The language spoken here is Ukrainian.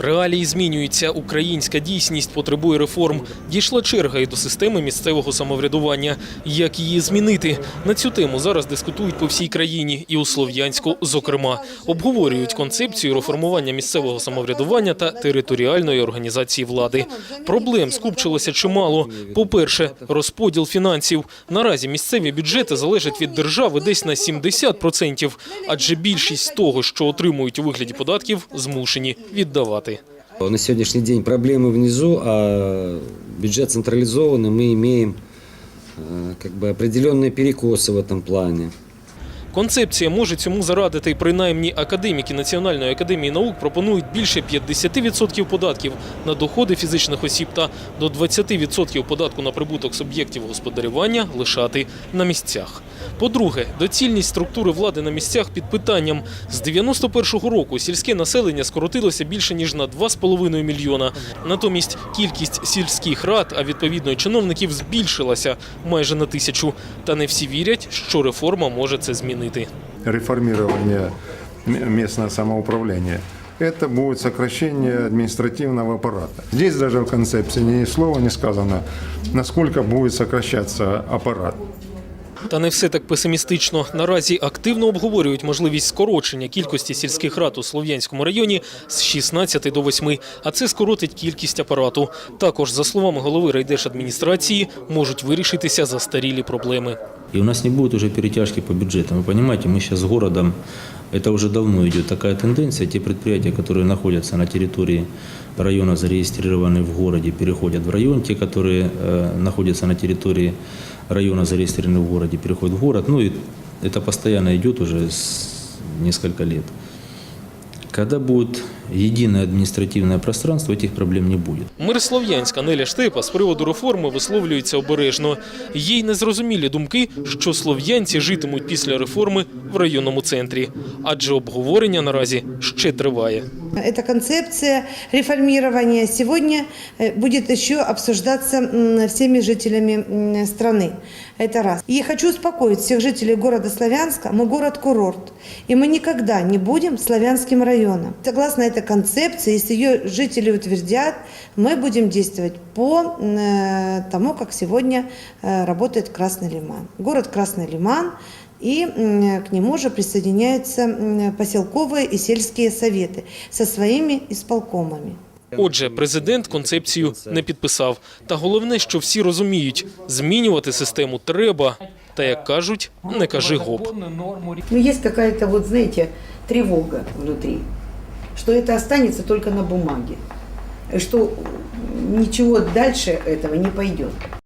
Реалії змінюються. Українська дійсність потребує реформ. Дійшла черга і до системи місцевого самоврядування. Як її змінити? На цю тему зараз дискутують по всій країні і у Слов'янську, зокрема, обговорюють концепцію реформування місцевого самоврядування та територіальної організації влади. Проблем скупчилося чимало. По-перше, розподіл фінансів. Наразі місцеві бюджети залежать від держави десь на 70%, адже більшість того, що отримують у вигляді податків, змушені віддавати На сегодняшний день проблемы внизу, а бюджет централизованный, мы имеем э, как бы определенные перекосы в этом плане. Концепція може цьому зарадити. Принаймні, академіки Національної академії наук пропонують більше 50% податків на доходи фізичних осіб та до 20% податку на прибуток суб'єктів господарювання лишати на місцях. По-друге, доцільність структури влади на місцях під питанням. З 91-го року сільське населення скоротилося більше ніж на 2,5 мільйона. Натомість кількість сільських рад, а відповідно чиновників, збільшилася майже на тисячу. Та не всі вірять, що реформа може це змінити. Реформирование м- местного самоуправления, это будет сокращение административного аппарата. Здесь даже в концепции ни слова не сказано, насколько будет сокращаться аппарат. Та не все так песимістично. Наразі активно обговорюють можливість скорочення кількості сільських рад у Слов'янському районі з 16 до 8, а це скоротить кількість апарату. Також, за словами голови райдержадміністрації, можуть вирішитися застарілі проблеми. И у нас не будет уже перетяжки по бюджетам. Вы понимаете, мы сейчас с городом, это уже давно идет такая тенденция, те предприятия, которые находятся на территории района, зарегистрированы в городе, переходят в район, те, которые э, находятся на территории района, зарегистрированы в городе, переходят в город. Ну и это постоянно идет уже с несколько лет. Когда будет единое административное пространство, этих проблем не будет. Мир Слов'янська Неля Штепа з приводу реформи висловлюється обережно. Їй незрозумілі думки, що слов'янці житимуть після реформи в районному центрі, адже обговорення наразі ще триває. Эта концепция реформирования сегодня э, будет еще обсуждаться всеми жителями страны. Это раз. И хочу успокоить всех жителей города Славянска. Мы город-курорт. И мы никогда не будем славянским районом. Согласно этой концепции, если ее жители утвердят, мы будем действовать по э, тому, как сегодня э, работает Красный Лиман. Город Красный Лиман и м, к нему же присоединяются м, поселковые и сельские советы со своими исполкомами. Отже, президент концепцію не підписав. Та головне, що всі розуміють, змінювати систему треба. Та як кажуть, не кажи гоп. Но есть какая-то, вот знаете, тревога внутри, что это останется только на бумаге, и что ничего дальше этого не пойдет.